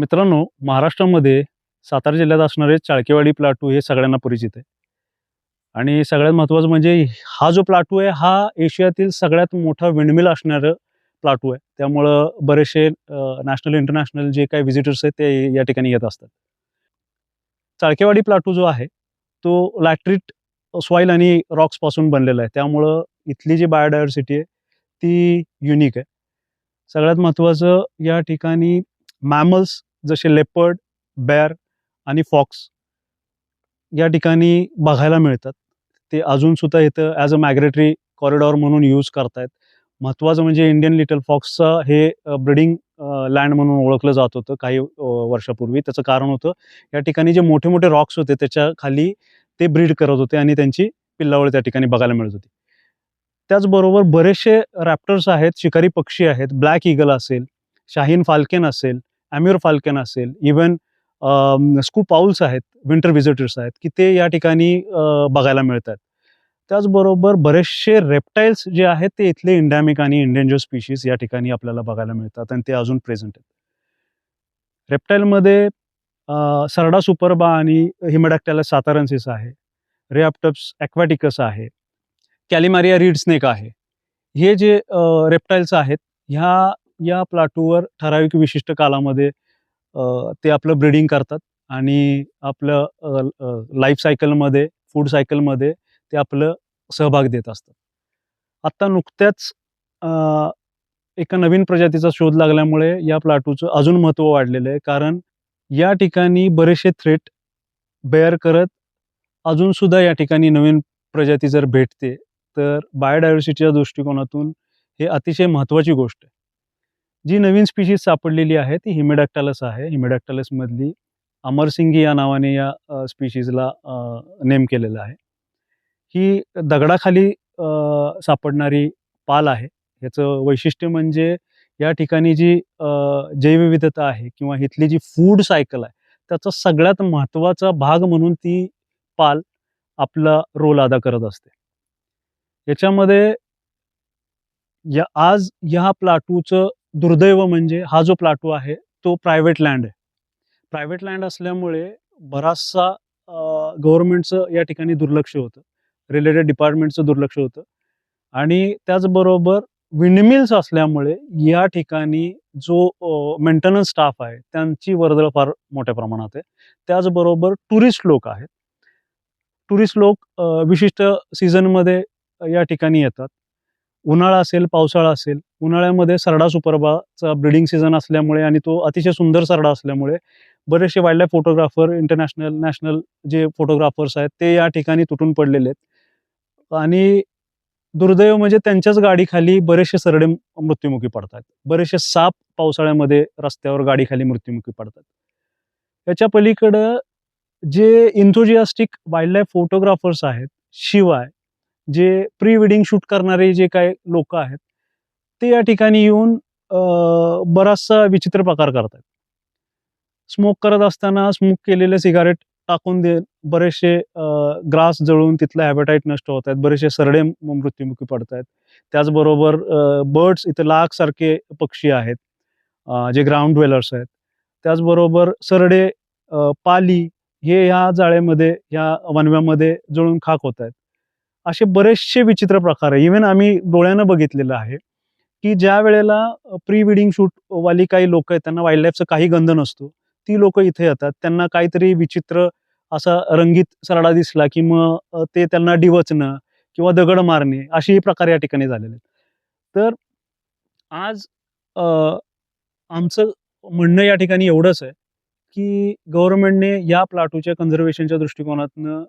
मित्रांनो महाराष्ट्रामध्ये सातारा जिल्ह्यात असणारे चाळकेवाडी प्लाटू हे सगळ्यांना परिचित आहे. आणि सगळ्यात महत्त्वाचं म्हणजे हा जो प्लाटू आहे हा एशियातील सगळ्यात मोठा विंडमिल असणारं प्लाटू आहे. त्यामुळं बरेचसे नॅशनल इंटरनॅशनल जे काही व्हिजिटर्स आहेत ते या ठिकाणी येत असतात. चाळकेवाडी प्लाटू जो आहे तो लॅट्रिट सॉईल आणि रॉक्सपासून बनलेला आहे. त्यामुळं इथली जी बायोडायव्हर्सिटी आहे ती युनिक आहे. सगळ्यात महत्त्वाचं या ठिकाणी मॅमल्स जसे लेपर्ड बेअर आणि फॉक्स या ठिकाणी बघायला मिळतात. ते अजूनसुद्धा इथं ॲज म्हणजे अ मॅग्रेटरी कॉरिडॉर म्हणून यूज करतायत. महत्त्वाचं म्हणजे इंडियन लिटल फॉक्सचं हे ब्रिडिंग लँड म्हणून ओळखलं जात होतं काही वर्षापूर्वी. त्याचं कारण होतं या ठिकाणी जे मोठे मोठे रॉक्स होते त्याच्याखाली ते ब्रीड करत होते आणि त्यांची पिल्लावळ त्या ठिकाणी बघायला मिळत होती. त्याचबरोबर बरेचसे रॅप्टर्स आहेत शिकारी पक्षी आहेत. ब्लॅक इगल असेल शाहीन फाल्केन असेल ॲम्युअर फाल्केन असेल इवन स्कू पाऊल्स आहेत विंटर व्हिजिटर्स आहेत की ते या ठिकाणी बघायला मिळतात. त्याचबरोबर बरेचसे रेप्टाईल्स जे आहेत ते इथले इंडॅमिक आणि इंडेंजर स्पीशीज या ठिकाणी आपल्याला बघायला मिळतात आणि ते अजून प्रेझेंट आहेत. रेप्टाईलमध्ये सरडा सुपरबा आणि हिमडॅक्टॅला सातारन्सिस आहे रेअप्टप्स ॲक्वॅटिकस आहे कॅलिमारिया रीड स्नेक आहे. हे जे रेप्टाईल्स आहेत ह्या या प्लाटूवर ठराविक विशिष्ट कालामध्ये ते आपलं ब्रीडिंग करतात आणि आपलं लाईफ सायकलमध्ये फूड सायकलमध्ये ते आपलं सहभाग देत असतात. आत्ता नुकत्याच एका नवीन प्रजातीचा शोध लागल्यामुळे या प्लाटूचं अजून महत्त्व वाढलेलं आहे. कारण या ठिकाणी बरेचसे थ्रेट बेअर करत अजूनसुद्धा या ठिकाणी नवीन प्रजाती जर भेटते तर बायोडायव्हर्सिटीच्या दृष्टिकोनातून हे अतिशय महत्त्वाची गोष्ट आहे. जी नवीन स्पीशीज सापडलेली आहे ती हिमेडॅक्टालस आहे. हिमेडॅक्टालसमधली अमरसिंगी या नावाने या स्पीशीजला नेम केलेलं आहे. ही दगडाखाली सापडणारी पाल आहे. याचं वैशिष्ट्य म्हणजे या ठिकाणी जी जैवविविधता आहे किंवा इथली जी फूड सायकल आहे त्याचा सगळ्यात महत्त्वाचा भाग म्हणून ती पाल आपला रोल अदा करत असते. याच्यामध्ये या आज ह्या प्लाटूचं दुर्दैव म्हणजे हा जो प्लाटू आहे तो प्रायव्हेट लँड आहे. प्रायव्हेट लँड असल्यामुळे बराचसा गव्हर्नमेंटचं या ठिकाणी दुर्लक्ष होतं. रिलेटेड डिपार्टमेंटचं दुर्लक्ष होतं. आणि त्याचबरोबर विंडमिल्स असल्यामुळे या ठिकाणी जो मेंटेनन्स स्टाफ आहे त्यांची वर्दळ फार मोठ्या प्रमाणात आहे. त्याचबरोबर टुरिस्ट लोक आहेत. टुरिस्ट लोक विशिष्ट सीझनमध्ये या ठिकाणी येतात. उन्हाळा असेल पावसाळा असेल उन्हाळ्यामध्ये सरडा सुपरबाचा ब्रिडिंग सीझन असल्यामुळे आणि तो अतिशय सुंदर सरडा असल्यामुळे बरेचसे wild life photographer international national जे फोटोग्राफर्स आहेत ते या ठिकाणी तुटून पडलेले आहेत. आणि दुर्दैव म्हणजे त्यांच्याच गाडीखाली बरेचसे सरडे मृत्युमुखी पडतात बरेचसे साप पावसाळ्यामध्ये रस्त्यावर गाडीखाली मृत्युमुखी पडतात याच्या पलीकडं जे इंथोजियास्टिक वाईल्ड लाईफ फोटोग्राफर्स आहेत शिवाय जे प्री वेडिंग शूट करणारे जे काही लोक आहेत ते या ठिकाणी येऊन बराचसा विचित्र प्रकार करतात. स्मोक करत असताना स्मोक केलेले सिगारेट टाकून दे बरेचसे ग्रास जळून तिथलं हॅबिटाईट नष्ट होत आहेत बरेचसे सरडे मृत्युमुखी पडत आहेत. त्याचबरोबर बर्ड्स इथे लाख सारखे पक्षी आहेत जे ग्राउंड ड्वेलर्स आहेत. त्याचबरोबर सरडे पाली हे ह्या जाळ्यामध्ये ह्या वनव्यामध्ये जळून खाक होत आहेत. असे बरेचसे विचित्र प्रकार आहे. इव्हन आम्ही डोळ्यानं बघितलेलं आहे की ज्या वेळेला प्री वेडिंग शूटवाली काही लोक आहेत त्यांना वाईल्ड लाईफचा काही गंध नसतो ती लोक इथे येतात. त्यांना काहीतरी विचित्र असा रंगीत सरडा दिसला की मग ते त्यांना डिवचणं किंवा दगड मारणे असेही प्रकार या ठिकाणी झालेले आहेत. तर आज आमचं म्हणणं या ठिकाणी एवढंच आहे की गव्हर्नमेंटने या प्लाटूच्या कन्झर्वेशनच्या दृष्टिकोनातनं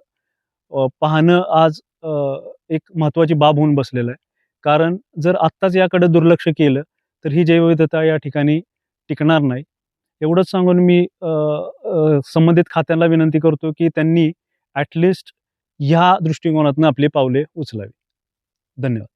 पाहणं आज एक महत्त्वाची बाब होऊन बसलेलं आहे. कारण जर आत्ताच याकडे दुर्लक्ष केलं तर ही जैवविविधता या ठिकाणी टिकणार नाही. एवढंच सांगून मी संबंधित खात्यांना विनंती करतो की त्यांनी ॲटलिस्ट ह्या दृष्टिकोनातून आपली पावले उचलावी. धन्यवाद.